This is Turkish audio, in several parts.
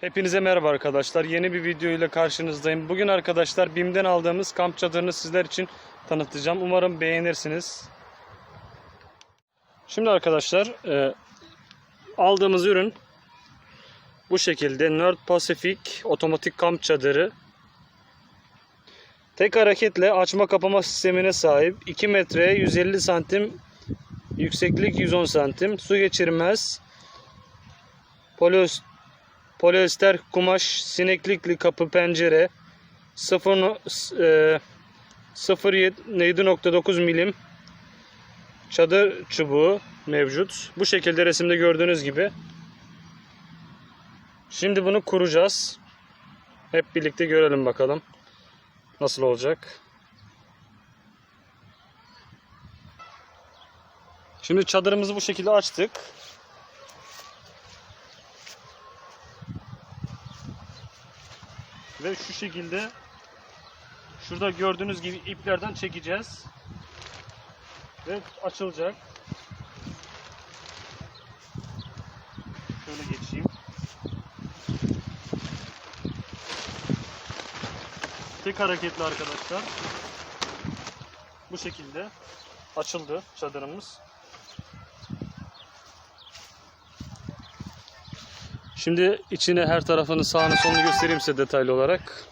Hepinize merhaba arkadaşlar. Yeni bir video ile karşınızdayım. Bugün arkadaşlar BİM'den aldığımız kamp çadırını sizler için tanıtacağım. Umarım beğenirsiniz. Şimdi arkadaşlar e, aldığımız ürün bu şekilde Nerd Pacific otomatik kamp çadırı. Tek hareketle açma kapama sistemine sahip. 2 metre 150 santim yükseklik 110 santim. Su geçirmez. Polios Polyester kumaş, sineklikli kapı pencere, 0 no- s- e, 0.7.9 milim çadır çubuğu mevcut. Bu şekilde resimde gördüğünüz gibi. Şimdi bunu kuracağız. Hep birlikte görelim bakalım. Nasıl olacak. Şimdi çadırımızı bu şekilde açtık. Ve şu şekilde şurada gördüğünüz gibi iplerden çekeceğiz. Ve açılacak. Şöyle geçeyim. Tek hareketli arkadaşlar. Bu şekilde açıldı çadırımız. Şimdi içine her tarafını sağını solunu göstereyim size detaylı olarak.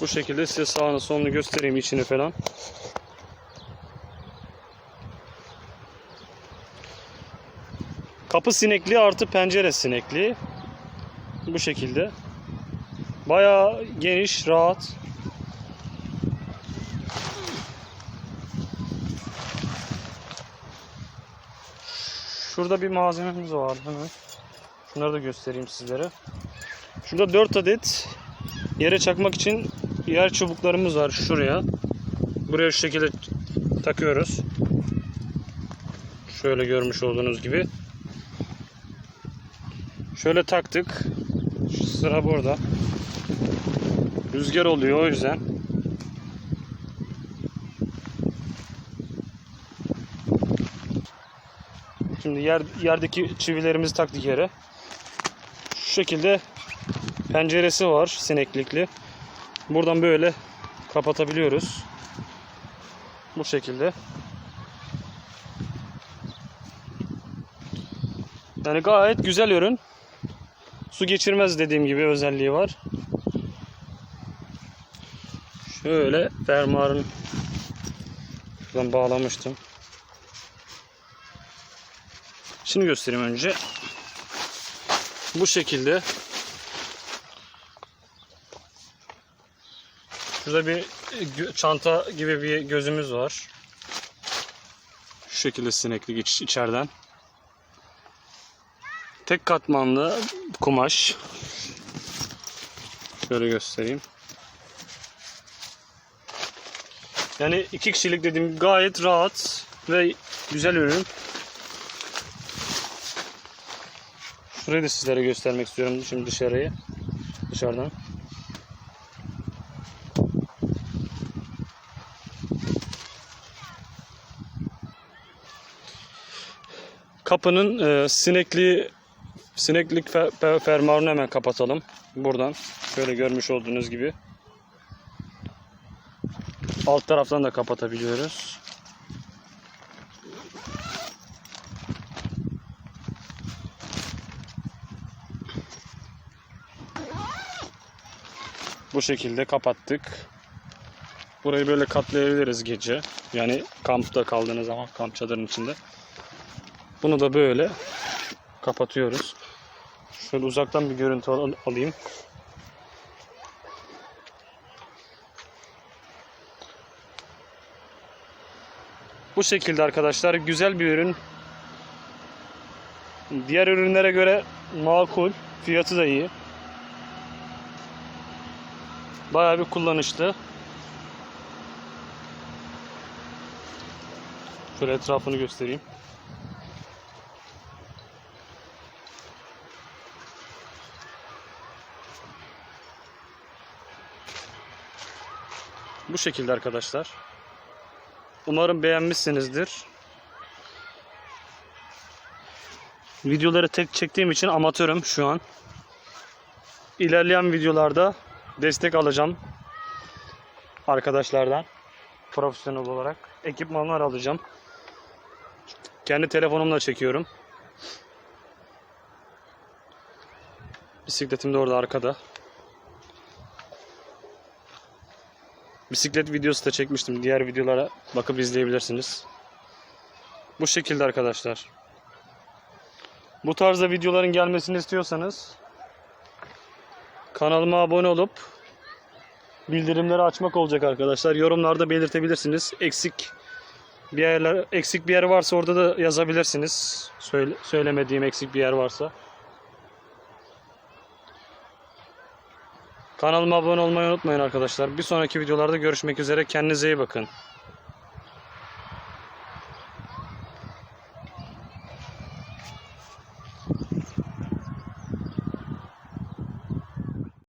Bu şekilde size sağını solunu göstereyim içini falan. Kapı sinekli artı pencere sinekli. Bu şekilde. Bayağı geniş, rahat. Şurada bir malzememiz var hemen. Şunları da göstereyim sizlere. Şurada 4 adet yere çakmak için yer çubuklarımız var şuraya. Buraya şu şekilde takıyoruz. Şöyle görmüş olduğunuz gibi. Şöyle taktık. Şu sıra burada. Rüzgar oluyor o yüzden. Şimdi yer, yerdeki çivilerimizi taktık yere. Şu şekilde penceresi var sineklikli. Buradan böyle kapatabiliyoruz. Bu şekilde. Yani gayet güzel ürün. Su geçirmez dediğim gibi özelliği var. Şöyle fermuarın şuradan bağlamıştım. Şimdi göstereyim önce. Bu şekilde. Şurada bir çanta gibi bir gözümüz var. Şu şekilde sineklik iç, içeriden. Tek katmanlı kumaş. Şöyle göstereyim. Yani iki kişilik dediğim gayet rahat ve güzel ürün. Şurayı da sizlere göstermek istiyorum şimdi dışarıyı. Dışarıdan. Kapının e, sinekli sineklik fer, fer- fermuarını hemen kapatalım. Buradan. Şöyle görmüş olduğunuz gibi. Alt taraftan da kapatabiliyoruz. Bu şekilde kapattık. Burayı böyle katlayabiliriz gece. Yani kampta kaldığınız zaman kamp çadırının içinde. Bunu da böyle kapatıyoruz. Şöyle uzaktan bir görüntü al- alayım. Bu şekilde arkadaşlar güzel bir ürün. Diğer ürünlere göre makul. Fiyatı da iyi. Bayağı bir kullanışlı. Şöyle etrafını göstereyim. Bu şekilde arkadaşlar. Umarım beğenmişsinizdir. Videoları tek çektiğim için amatörüm şu an. İlerleyen videolarda destek alacağım arkadaşlardan profesyonel olarak ekipmanlar alacağım. Kendi telefonumla çekiyorum. Bisikletim de orada arkada. Bisiklet videosu da çekmiştim. Diğer videolara bakıp izleyebilirsiniz. Bu şekilde arkadaşlar. Bu tarzda videoların gelmesini istiyorsanız kanalıma abone olup bildirimleri açmak olacak arkadaşlar. Yorumlarda belirtebilirsiniz. Eksik bir yerler eksik bir yer varsa orada da yazabilirsiniz. Söyle, söylemediğim eksik bir yer varsa. Kanalıma abone olmayı unutmayın arkadaşlar. Bir sonraki videolarda görüşmek üzere. Kendinize iyi bakın.